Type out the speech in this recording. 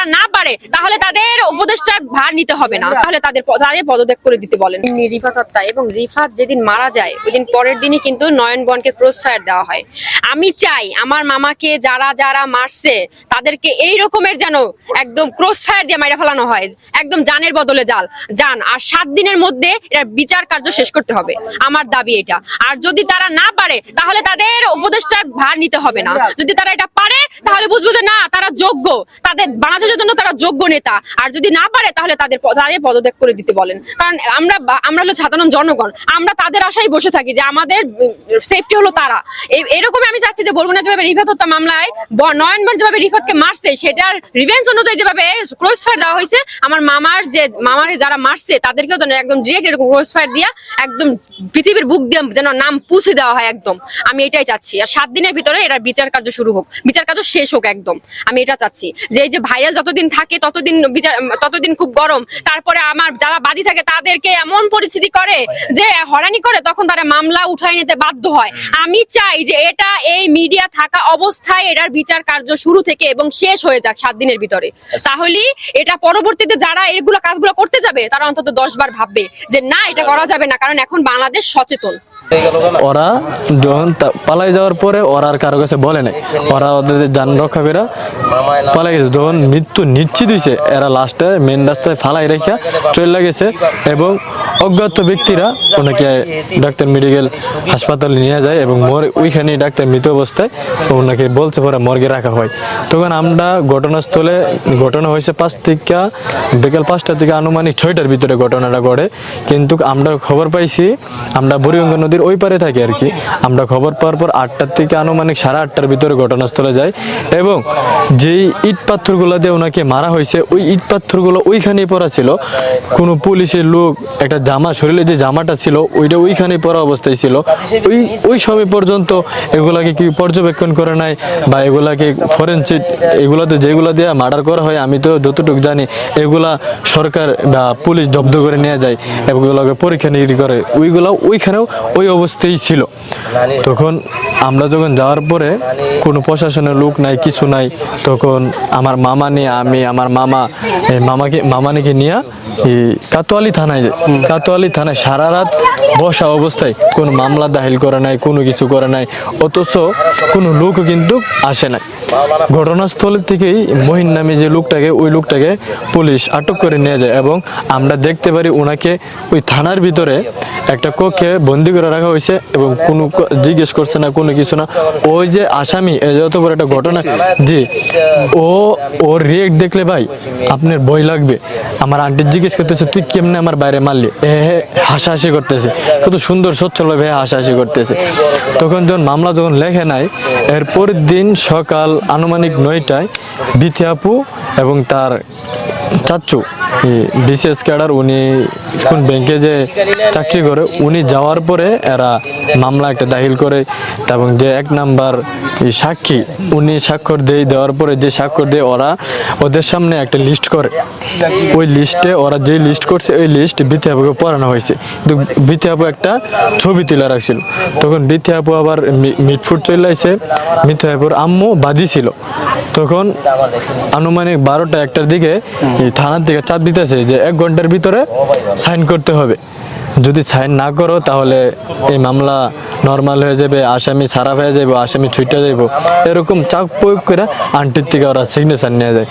তারা না পারে তাহলে তাদের উপদেষ্টার ভার নিতে হবে না। তাহলে তাদের তাদের পদত্যাগ করে দিতে বলেন। রিফাত হত্যা এবং রিফাত যেদিন মারা যায় ওই দিন পরের দিনই কিন্তু নয়ন বনকে ক্রস ফায়ার দেওয়া হয়। আমি চাই আমার মামাকে যারা যারা মারছে তাদেরকে এই রকমের যেন একদম ক্রস ফায়ার দিয়ে মাইরা ফেলানো হয়। একদম জানের বদলে জাল জান আর সাত দিনের মধ্যে এটা বিচার কার্য শেষ করতে হবে। আমার দাবি এটা। আর যদি তারা না পারে তাহলে তাদের উপদেষ্টার ভার নিতে হবে না। যদি তারা এটা পারে তাহলে বুঝব যে না, তারা যোগ্য। তাদের বাংলাদেশের জন্য তারা যোগ্য নেতা। আর যদি না পারে, তাহলে তাদের তাদের পদত্যাগ করে দিতে বলেন। কারণ আমরা আমরা হলো সাধারণ জনগণ। আমরা তাদের আশায় বসে থাকি যে আমাদের সেফটি হলো তারা। এরকমই আমি চাচ্ছি যে বরগুনা যেভাবে রিফাত হত্যা মামলায় নয়নবার যেভাবে রিফাতকে মারছে, সেটার রিভেন্স অনুযায়ী যেভাবে ক্রস ফায়ার দেওয়া হয়েছে, আমার মামার যে মামার যারা মারছে, তাদেরকেও যেন একদম ডিরেক্ট এরকম ক্রস ফায়ার দিয়া একদম পৃথিবীর বুক দিয়ে যেন নাম পুষে দেওয়া হয় একদম। আমি এটাই চাচ্ছি। আর সাত দিনের ভিতরে এরা বিচার কার্য শুরু হোক। বিচার কার্য শেষ হোক একদম। আমি এটা চাচ্ছি। যে এই যে ভাইরাল যতদিন থাকে ততদিন বিচার ততদিন খুব গরম তারপরে আমার যারা বাদী থাকে তাদেরকে এমন পরিস্থিতি করে যে হরানি করে তখন তারা মামলা উঠাই নিতে বাধ্য হয়। আমি চাই যে এটা এই মিডিয়া থাকা অবস্থায় এটার বিচার কার্য শুরু থেকে এবং শেষ হয়ে যাক সাত দিনের ভিতরে। তাহলে এটা পরবর্তীতে যারা এগুলো কাজগুলো করতে যাবে তারা অন্তত দশ বার ভাববে যে না এটা করা যাবে না কারণ এখন বাংলাদেশ সচেতন। ওরা যখন পালাই যাওয়ার পরে ওরা আর কারও কাছে বলে নাই। ওরা ওদের যান রক্ষা পালাই গেছে। যখন মৃত্যু নিশ্চিত হয়েছে, এরা লাস্টে মেন রাস্তায় ফালাই রেখে চলে গেছে এবং অজ্ঞাত ব্যক্তিরা ওনাকে ডাক্তার মেডিকেল হাসপাতালে নিয়ে যায় এবং মর ওইখানে ডাক্তার মৃত অবস্থায় ওনাকে বলছে পরে মর্গে রাখা হয়। তখন আমরা ঘটনাস্থলে, ঘটনা হয়েছে পাঁচ থেকে, বিকেল পাঁচটা থেকে আনুমানিক ছয়টার ভিতরে ঘটনাটা ঘটে। কিন্তু আমরা খবর পাইছি, আমরা বুড়িগঙ্গা নদীর ওই পারে থাকি আর কি। আমরা খবর পাওয়ার পর আটটার থেকে আনুমানিক সাড়ে আটটার ভিতরে ঘটনাস্থলে যাই এবং যেই ইট পাথরগুলো দিয়ে ওনাকে মারা হয়েছে, ওই ইট পাথরগুলো ওইখানেই পড়া ছিল। কোনো পুলিশের লোক, একটা জামা, শরীরে যে জামাটা ছিল, ওইটা ওইখানে পরা অবস্থায় ছিল। ওই ওই সময় পর্যন্ত এগুলাকে কি পর্যবেক্ষণ করে নাই বা এগুলাকে ফরেনসিক, এগুলাতে যেগুলো দিয়ে মার্ডার করা হয়, আমি তো যতটুকু জানি, এগুলা সরকার বা পুলিশ জব্দ করে নিয়ে যায় এগুলোকে পরীক্ষা নিরীক্ষা করে। ওইগুলো ওইখানেও ওই অবস্থায় ছিল। তখন আমরা যখন যাওয়ার পরে কোনো প্রশাসনের লোক নাই কিছু নাই তখন আমার মামা নিয়ে আমি আমার মামা মামাকে মামানিকে নিয়ে এই কাতোয়ালি থানায় যাই। কাতোয়ালি থানায় সারা রাত বসা অবস্থায় কোনো মামলা দাখিল করে নাই কোনো কিছু করে নাই অথচ কোনো লোক কিন্তু আসে নাই। ঘটনাস্থল থেকেই মহিন নামে যে লোকটাকে ওই লোকটাকে পুলিশ আটক করে নিয়ে যায় এবং আমরা দেখতে পারি ওনাকে ওই থানার ভিতরে একটা কক্ষে বন্দি করে রাখা হয়েছে এবং কোনো জিজ্ঞেস করছে না কোনো কিছু না। ওই যে আসামি যত বড় একটা ঘটনা। জি। ও ওর রিয়েক্ট দেখলে ভাই, আপনার ভয় লাগবে। আমার আন্টি জিজ্ঞেস করতেছে, তুই কেমনে আমার বাইরে মারলি? এ হাসাহাসি করতেছে। কত সুন্দর সচ্ছলভাবে হাসাহাসি করতেছে। তখন যখন মামলা যখন লেখে নাই, এর পরের দিন সকাল আনুমানিক নয়টায় বিথি আপু এবং তার চাচ্চু বিসিএস ক্যাডার, উনি কোন ব্যাংকে যে চাকরি করে, উনি যাওয়ার পরে এরা মামলা একটা দাখিল করে এবং যে এক নাম্বার সাক্ষী, উনি স্বাক্ষর দেয় দেওয়ার পরে যে স্বাক্ষর দেয় ওরা ওদের সামনে একটা লিস্ট করে। ওই লিস্টে ওরা যে লিস্ট করছে, ওই লিস্ট বিথি আপুকে পড়ানো হয়েছে। কিন্তু বিথি আপু একটা ছবি তুলে রাখছিল। তখন বিথি আপু আবার মিটফুট চলে আসছে মিথি আপুর আম্মু বাদি ছিল। তখন আনুমানিক বারোটা একটার দিকে থানার থেকে চাপ দিতেছে যে এক ঘণ্টার ভিতরে সাইন করতে হবে। যদি সাইন না করো, তাহলে এই মামলা নর্মাল হয়ে যাবে, আসামি সারা হয়ে যাবে আসামি ছুটে যাব এরকম চাপ প্রয়োগ করে আন্টির থেকে ওরা সিগনেচার নিয়ে যায়।